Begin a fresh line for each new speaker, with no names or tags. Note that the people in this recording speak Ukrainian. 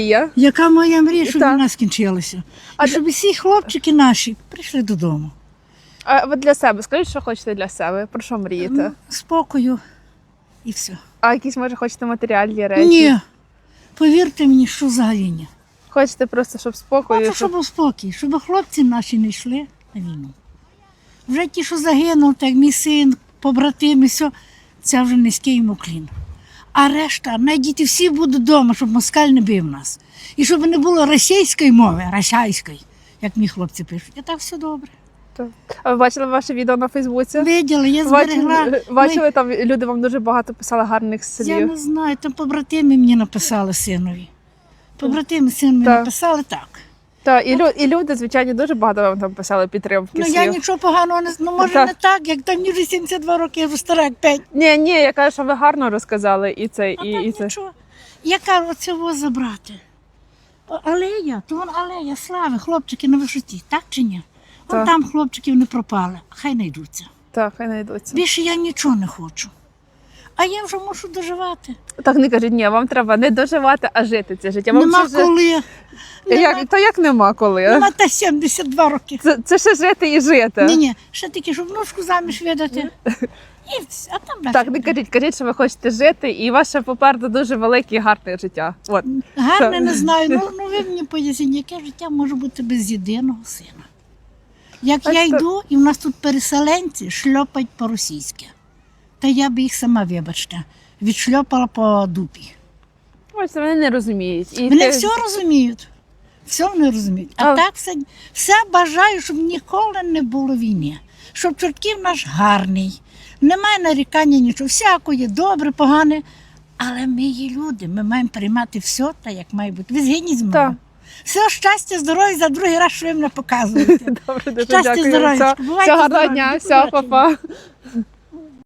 Є.
Яка моя мрія, щоб
Так.
війна скінчилася.
А
І щоб всі хлопчики наші прийшли додому.
А ви для себе скажіть, що хочете для себе? Про що мрієте?
Ну, Спокою і все.
А якісь, може, хочете матеріальні речі?
Ні. Повірте мені, що взагалі ні.
Хочете просто, щоб спокою.
Хочу, щоб був спокій, щоб хлопці наші не йшли на війну. Вже ті, що загинув, так мій син, побратими, все, це вже низький йому клін. А решта, най діти всі будуть вдома, щоб москаль не бив нас. І щоб не було російської мови, російської, як мені хлопці пишуть. І так все добре.
Так. А ви бачили ваше відео на Фейсбуці?
Виділи, я зберегла.
Бачили, бачили, там люди вам дуже багато писали гарних слів.
Я не знаю, там побратими мені написали синові. Побратими син мені
Так.
написали так.
Та, і, лю, і люди, звичайно, дуже багато вам там писали підтримки
Ну
слів.
я нічого поганого не. Ну, може
Так.
не так, як там мені вже 72 роки, я вже стара, як 5.
Ні, ні, я кажу, що ви гарно розказали і це,
А
і,
так
і це.
нічого. Я кажу, оце во забрати. Алея, то вон алея, слави, хлопчики на висоті, так чи ні? Вон
Так.
там хлопчиків не пропали, хай знайдуться.
Так, хай знайдуться.
Більше я нічого не хочу. А я вже мушу доживати.
Так не кажіть, ні, вам треба не доживати, а жити це життя. Вам
Нема
жи-
коли. Нема,
Як, то як нема коли?
нема та 72 роки.
Це, це ще жити і жити.
Ні, ні, ще таки, щоб внучку заміж видати. І все, а там
Так, не кажіть, кажіть, що ви хочете жити, і ваше попереду дуже велике і гарне життя. От.
Гарне не знаю. Ну, ну ви мені поясніть, яке життя може бути без єдиного сина. Як
А
я
що-
йду, і в нас тут переселенці шльопають по-російськи. Та я би їх сама, вибачте, відшльопала по дупі.
Ось вони не розуміють. І
Вони
ти-
все розуміють. Все вони розуміють. А,
А-
так все, все бажаю, щоб ніколи не було війни. Щоб чортків наш гарний. Немає нарікання нічого. Всяко є добре, погане. Але ми є люди, ми маємо приймати все так, як має бути. Ви згідні з мною? Все, щастя, здоров'я за другий раз, що ви мене показуєте.
Добре, дуже
Щастя,
дякую.
здоров'я.
Все,
Бувайте
все, гарного
здорові.
дня,
До
все,
побачення.
па-па.